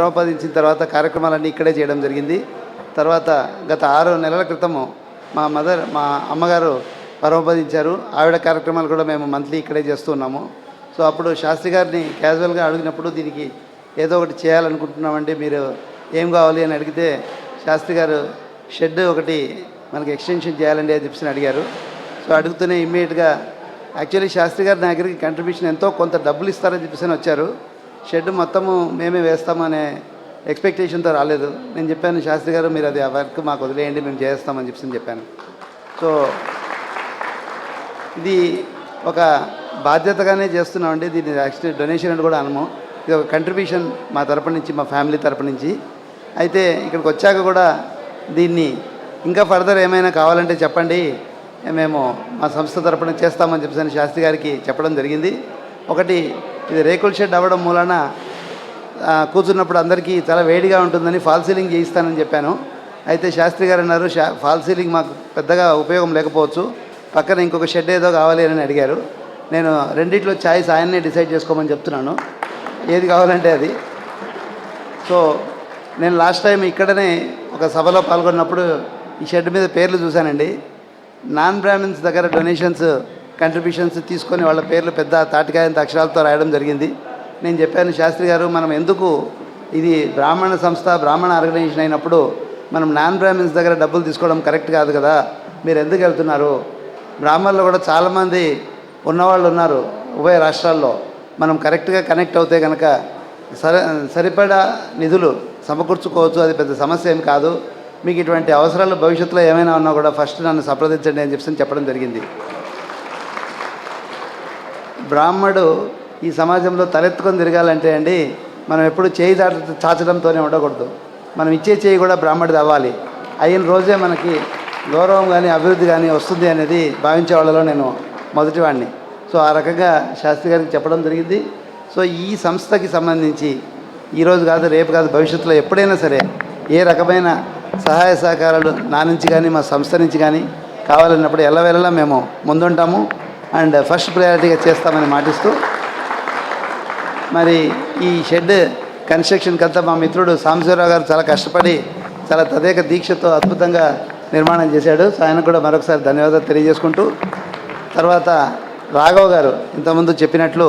సంపాదించిన తర్వాత కార్యక్రమాలన్నీ ఇక్కడే చేయడం జరిగింది. తర్వాత గత ఆరు నెలల క్రితము మా మదర్ మా అమ్మగారు పరమపదించారు. ఆవిడ కార్యక్రమాలు కూడా మేము మంత్లీ ఇక్కడే చేస్తున్నాము సో అప్పుడు శాస్త్రి గారిని క్యాజువల్గా అడిగినప్పుడు దీనికి ఏదో ఒకటి చేయాలనుకుంటున్నామండి మీరు ఏం కావాలి అని అడిగితే శాస్త్రి గారు షెడ్ ఒకటి మనకి ఎక్స్టెన్షన్ చేయాలండి అని చెప్పి అడిగారు. సో అడుగుతూనే ఇమ్మీడియట్గా యాక్చువల్లీ శాస్త్రి గారి నా దగ్గరికి కంట్రిబ్యూషన్ ఎంతో కొంత డబ్బులు ఇస్తారని చెప్పేసి వచ్చారు. షెడ్ మొత్తము మేమే వేస్తామనే ఎక్స్పెక్టేషన్తో రాలేదు. నేను చెప్పాను శాస్త్రి గారు మీరు అది ఆ వర్క్ మాకు వదిలేయండి మేము చేస్తామని చెప్పి చెప్పాను. సో ఇది ఒక బాధ్యతగానే చేస్తున్నామండి. దీన్ని యాక్చువల్లీ డొనేషన్ అని కూడా అనము. ఇది ఒక కంట్రిబ్యూషన్ మా తరపు నుంచి మా ఫ్యామిలీ తరపు నుంచి. అయితే ఇక్కడికి వచ్చాక కూడా దీన్ని ఇంకా ఫర్దర్ ఏమైనా కావాలంటే చెప్పండి. మేము మా సంస్థ తరపున చేస్తామని చెప్పేసి శాస్త్రి గారికి చెప్పడం జరిగింది. ఒకటి ఇది రేకుల షెడ్ అవ్వడం మూలన కూర్చున్నప్పుడు అందరికీ చాలా వేడిగా ఉంటుందని ఫాల్ సీలింగ్ చేయిస్తానని చెప్పాను. అయితే శాస్త్రి గారు అన్నారు షా ఫాల్ సీలింగ్ మాకు పెద్దగా ఉపయోగం లేకపోవచ్చు. పక్కన ఇంకొక షెడ్ ఏదో కావాలి అని అడిగారు. నేను రెండిట్లో ఛాయిస్ ఆయన్నే డిసైడ్ చేసుకోమని చెప్తున్నాను. ఏది కావాలంటే అది. సో నేను లాస్ట్ టైం ఇక్కడనే ఒక సభలో పాల్గొన్నప్పుడు ఈ షెడ్ మీద పేర్లు చూశానండి. నాన్ బ్రాహ్మిన్స్ దగ్గర డొనేషన్స్ కంట్రిబ్యూషన్స్ తీసుకొని వాళ్ళ పేర్లు పెద్ద తాటికాయంత అక్షరాలతో రాయడం జరిగింది. నేను చెప్పాను శాస్త్రి గారు మనం ఎందుకు ఇది బ్రాహ్మణ సంస్థ బ్రాహ్మణ ఆర్గనైజేషన్ అయినప్పుడు మనం నాన్ బ్రాహ్మిన్స్ దగ్గర డబ్బులు తీసుకోవడం కరెక్ట్ కాదు కదా? మీరు ఎందుకు వెళ్తున్నారు? బ్రాహ్మణులు కూడా చాలామంది ఉన్నవాళ్ళు ఉన్నారు ఉభయ రాష్ట్రాల్లో. మనం కరెక్ట్గా కనెక్ట్ అవుతే కనుక సరి సరిపడా నిధులు సమకూర్చుకోవచ్చు అది పెద్ద సమస్య ఏం కాదు. మీకు ఇటువంటి అవసరాలు భవిష్యత్తులో ఏమైనా ఉన్నా కూడా ఫస్ట్ నన్ను సంప్రదించండి అని చెప్పి చెప్పడం జరిగింది. బ్రాహ్మడు ఈ సమాజంలో తలెత్తుకొని తిరగాలంటే అండి మనం ఎప్పుడు చేయి దాట చాచడంతోనే ఉండకూడదు. మనం ఇచ్చే చేయి కూడా బ్రాహ్మడిది అవ్వాలి. అయిన రోజే మనకి గౌరవం కానీ అభివృద్ధి కానీ వస్తుంది అనేది భావించే వాళ్ళలో నేను మొదటివాడిని. సో ఆ రకంగా శాస్త్రి గారికి చెప్పడం జరిగింది. సో ఈ సంస్థకి సంబంధించి ఈరోజు కాదు రేపు కాదు భవిష్యత్తులో ఎప్పుడైనా సరే ఏ రకమైన సహాయ సహకారాలు నా నుంచి కానీ మా సంస్థ నుంచి కానీ కావాలన్నప్పుడు ఎల్లవేళలా మేము ముందుంటాము. అండ్ ఫస్ట్ ప్రయారిటీగా చేస్తామని మాటిస్తూ మరి ఈ షెడ్ కన్స్ట్రక్షన్కి అంతా మా మిత్రుడు సాంబశివరావు గారు చాలా కష్టపడి చాలా తదేక దీక్షతో అద్భుతంగా నిర్మాణం చేశాడు. సో ఆయనకు కూడా మరొకసారి ధన్యవాదాలు తెలియజేసుకుంటూ తర్వాత రాఘవ్ గారు ఇంతకుముందు చెప్పినట్లు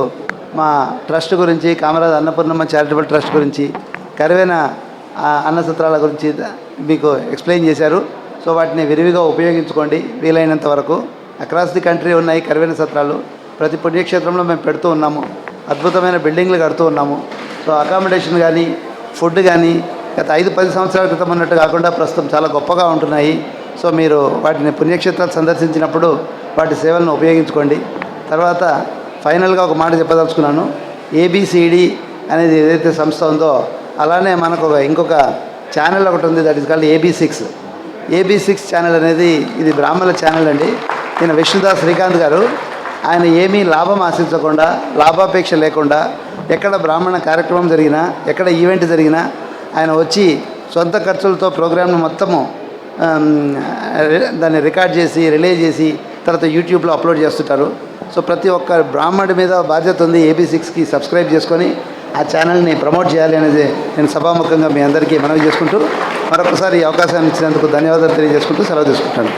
మా ట్రస్ట్ గురించి కామరాజ్ అన్నపూర్ణమ్మ చారిటబుల్ ట్రస్ట్ గురించి కరువైన అన్న సత్రాల గురించి మీకు ఎక్స్ప్లెయిన్ చేశారు. సో వాటిని విరివిగా ఉపయోగించుకోండి వీలైనంత వరకు. అక్రాస్ ది కంట్రీ ఉన్నాయి కరువైన సత్రాలు. ప్రతి పుణ్యక్షేత్రంలో మేము పెడుతూ ఉన్నాము. అద్భుతమైన బిల్డింగ్లు కడుతూ ఉన్నాము. సో అకామిడేషన్ కానీ ఫుడ్ కానీ గత ఐదు పది సంవత్సరాల క్రితం ఉన్నట్టు కాకుండా ప్రస్తుతం చాలా గొప్పగా ఉంటున్నాయి. సో మీరు వాటిని పుణ్యక్షేత్రాలు సందర్శించినప్పుడు వాటి సేవలను ఉపయోగించుకోండి. తర్వాత ఫైనల్గా ఒక మాట చెప్పదలుచుకున్నాను. ఏబిసిడి అనేది ఏదైతే సంస్థ ఉందో అలానే మనకు ఒక ఇంకొక ఛానల్ ఒకటి ఉంది. That is called A B six A B six channel అనేది ఇది బ్రాహ్మణ ఛానల్ అండి. ఈయన విష్ణుదాస్ శ్రీకాంత్ గారు ఆయన ఏమీ లాభం ఆశించకుండా లాభాపేక్ష లేకుండా ఎక్కడ బ్రాహ్మణ కార్యక్రమం జరిగినా ఎక్కడ ఈవెంట్ జరిగినా ఆయన వచ్చి సొంత ఖర్చులతో ప్రోగ్రామ్ను మొత్తము దాన్ని రికార్డ్ చేసి రిలే చేసి తర్వాత యూట్యూబ్లో అప్లోడ్ చేస్తుంటారు. సో ప్రతి ఒక్క బ్రాహ్మణుడి మీద బాధ్యత ఉంది ఏబీ సిక్స్కి సబ్స్క్రైబ్ చేసుకొని ఆ ఛానల్ని ప్రమోట్ చేయాలి అనేది నేను సభాముఖంగా మీ అందరికీ మనవి చేసుకుంటూ మరొకసారి అవకాశం అవకాశాన్ని ఇచ్చినందుకు ధన్యవాదాలు తెలియజేసుకుంటూ సెలవు తీసుకుంటాను.